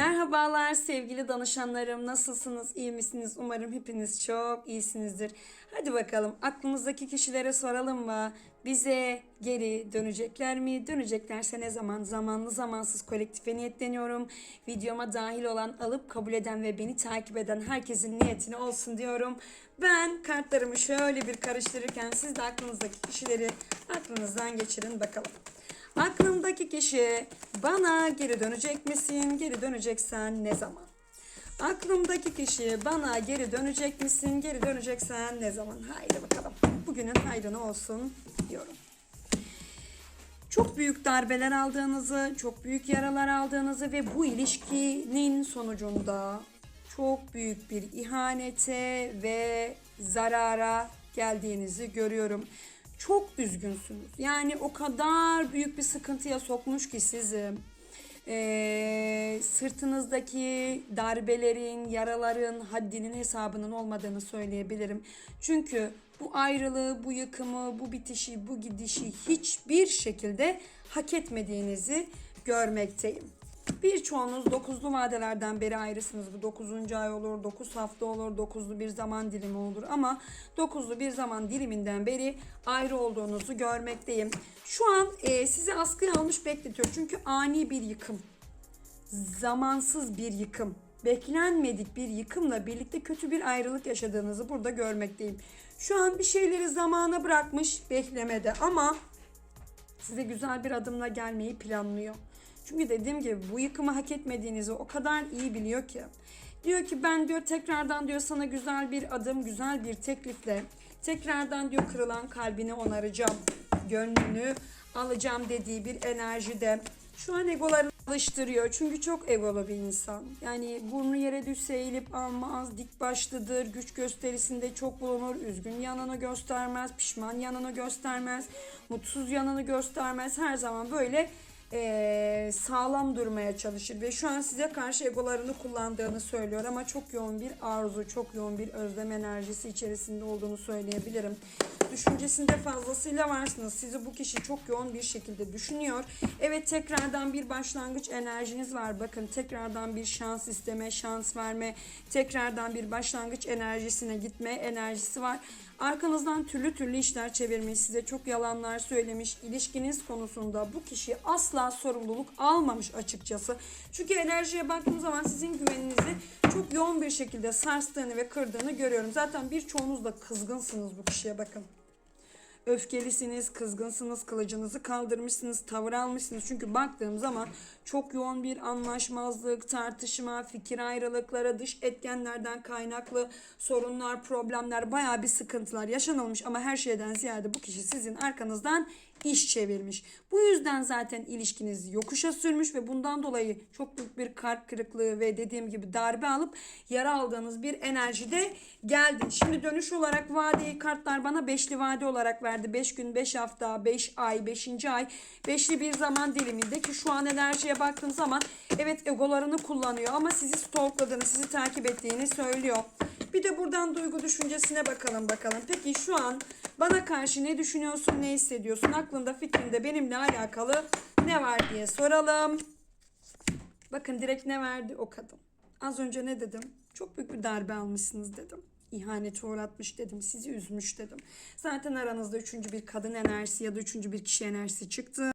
Merhabalar sevgili danışanlarım. Nasılsınız? İyi misiniz? Umarım hepiniz çok iyisinizdir. Hadi bakalım aklımızdaki kişilere soralım mı? Bize geri dönecekler mi? Döneceklerse ne zaman? Zamanlı zamansız kolektife niyetleniyorum. Videoma dahil olan, alıp kabul eden ve beni takip eden herkesin niyetini olsun diyorum. Ben kartlarımı şöyle bir karıştırırken siz de aklınızdaki kişileri aklınızdan geçirin bakalım. Aklımdaki kişi bana geri dönecek misin? Geri döneceksen ne zaman? Aklımdaki kişi bana geri dönecek misin? Geri döneceksen ne zaman? Haydi bakalım. Bugünün hayrını olsun diyorum. Çok büyük darbeler aldığınızı, çok büyük yaralar aldığınızı ve bu ilişkinin sonucunda çok büyük bir ihanete ve zarara geldiğinizi görüyorum. Çok üzgünsünüz. Yani o kadar büyük bir sıkıntıya sokmuş ki sizi. Ee, sırtınızdaki darbelerin, yaraların haddinin hesabının olmadığını söyleyebilirim. Çünkü bu ayrılığı, bu yıkımı, bu bitişi, bu gidişi hiçbir şekilde hak etmediğinizi görmekteyim. Birçoğunuz dokuzlu vadelerden beri ayrısınız. Bu dokuzuncu ay olur, dokuz hafta olur, dokuzlu bir zaman dilimi olur. Ama dokuzlu bir zaman diliminden beri ayrı olduğunuzu görmekteyim. Şu an e, sizi askıya almış bekletiyor. Çünkü ani bir yıkım, zamansız bir yıkım, beklenmedik bir yıkımla birlikte kötü bir ayrılık yaşadığınızı burada görmekteyim. Şu an bir şeyleri zamana bırakmış beklemede ama size güzel bir adımla gelmeyi planlıyor. Çünkü dediğim gibi bu yıkımı hak etmediğinizi o kadar iyi biliyor ki. Diyor ki ben diyor tekrardan diyor sana güzel bir adım, güzel bir teklifle tekrardan diyor kırılan kalbini onaracağım. Gönlünü alacağım dediği bir enerjide şu an egolarını alıştırıyor. Çünkü çok egolu bir insan. Yani burnu yere düşse eğilip almaz, dik başlıdır, güç gösterisinde çok bulunur, üzgün yanını göstermez, pişman yanını göstermez, mutsuz yanını göstermez. Her zaman böyle eee, sağlam durmaya çalışır ve şu an size karşı egolarını kullandığını söylüyor ama çok yoğun bir arzu, çok yoğun bir özlem enerjisi içerisinde olduğunu söyleyebilirim. Düşüncesinde fazlasıyla varsınız. Sizi bu kişi çok yoğun bir şekilde düşünüyor. Evet tekrardan bir başlangıç enerjiniz var. Bakın tekrardan bir şans isteme, şans verme, tekrardan bir başlangıç enerjisine gitme enerjisi var. Arkanızdan türlü türlü işler çevirmiş, size çok yalanlar söylemiş, ilişkiniz konusunda bu kişi asla sorumluluk almamış açıkçası. Çünkü enerjiye baktığım zaman sizin güveninizi çok yoğun bir şekilde sarstığını ve kırdığını görüyorum. Zaten birçoğunuz da kızgınsınız bu kişiye bakın. Öfkelisiniz, kızgınsınız, kılıcınızı kaldırmışsınız, tavır almışsınız. Çünkü baktığım zaman çok yoğun bir anlaşmazlık, tartışma, fikir ayrılıkları, dış etkenlerden kaynaklı sorunlar, problemler, bayağı bir sıkıntılar yaşanılmış. Ama her şeyden ziyade bu kişi sizin arkanızdan iş çevirmiş. Bu yüzden zaten ilişkiniz yokuşa sürmüş ve bundan dolayı çok büyük bir kalp kırıklığı ve dediğim gibi darbe alıp yara aldığınız bir enerjide geldi. Şimdi dönüş olarak vadeyi kartlar bana beşli vade olarak verdi. 5 gün, 5 hafta, 5 ay, 5. ay, beşli bir zaman diliminde ki şu an enerjiye baktığım zaman evet egolarını kullanıyor ama sizi stalkladığını, sizi takip ettiğini söylüyor. Bir de buradan duygu düşüncesine bakalım bakalım. Peki şu an bana karşı ne düşünüyorsun, ne hissediyorsun? Aklında, fikrinde benimle alakalı ne var diye soralım. Bakın direkt ne verdi o kadın. Az önce ne dedim? Çok büyük bir darbe almışsınız dedim. İhanete uğratmış dedim. Sizi üzmüş dedim. Zaten aranızda üçüncü bir kadın enerjisi ya da üçüncü bir kişi enerjisi çıktı.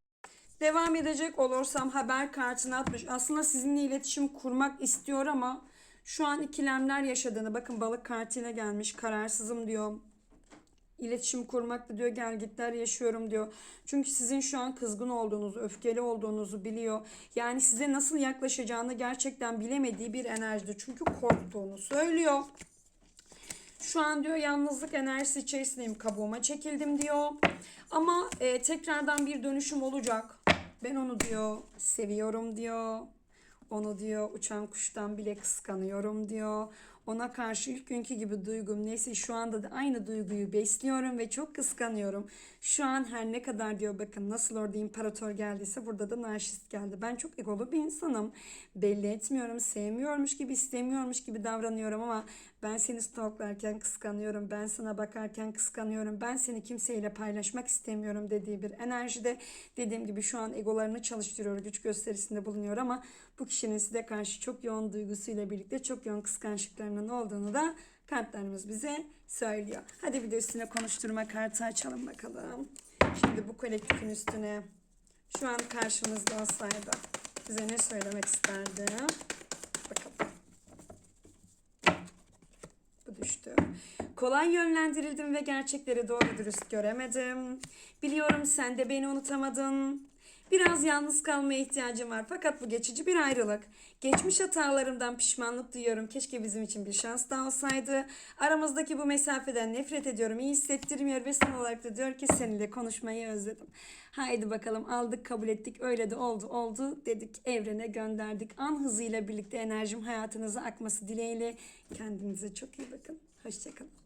Devam edecek olursam haber kartını atmış. Aslında sizinle iletişim kurmak istiyor ama şu an ikilemler yaşadığını bakın balık kartıyla gelmiş. Kararsızım diyor. İletişim kurmakta diyor gelgitler yaşıyorum diyor. Çünkü sizin şu an kızgın olduğunuzu, öfkeli olduğunuzu biliyor. Yani size nasıl yaklaşacağını gerçekten bilemediği bir enerjide. Çünkü korktuğunu söylüyor. Şu an diyor yalnızlık enerjisi içerisindeyim. Kabuğuma çekildim diyor. Ama e, tekrardan bir dönüşüm olacak. Ben onu diyor seviyorum diyor. Onu diyor uçan kuştan bile kıskanıyorum diyor. Ona karşı ilk günkü gibi duygum neyse şu anda da aynı duyguyu besliyorum ve çok kıskanıyorum. Şu an her ne kadar diyor bakın nasıl orada imparator geldiyse burada da narşist geldi. Ben çok egolu bir insanım. Belli etmiyorum, sevmiyormuş gibi, istemiyormuş gibi davranıyorum ama ben seni stalklarken kıskanıyorum. Ben sana bakarken kıskanıyorum. Ben seni kimseyle paylaşmak istemiyorum dediği bir enerjide. Dediğim gibi şu an egolarını çalıştırıyor, güç gösterisinde bulunuyor ama bu kişinin size karşı çok yoğun duygusuyla birlikte çok yoğun kıskançlıklarının olduğunu da kartlarımız bize söylüyor. Hadi bir de üstüne konuşturma kartı açalım bakalım. Şimdi bu kolektifin üstüne şu an karşımızda olsaydı bize ne söylemek isterdi? Bakalım. Bu düştü. Kolay yönlendirildim ve gerçekleri doğru dürüst göremedim. Biliyorum sen de beni unutamadın. Biraz yalnız kalmaya ihtiyacım var fakat bu geçici bir ayrılık. Geçmiş hatalarımdan pişmanlık duyuyorum. Keşke bizim için bir şans daha olsaydı. Aramızdaki bu mesafeden nefret ediyorum. İyi hissettirmiyor ve son olarak da diyor ki seninle konuşmayı özledim. Haydi bakalım aldık kabul ettik öyle de oldu oldu dedik evrene gönderdik. An hızıyla birlikte enerjim hayatınıza akması dileğiyle kendinize çok iyi bakın. Hoşçakalın.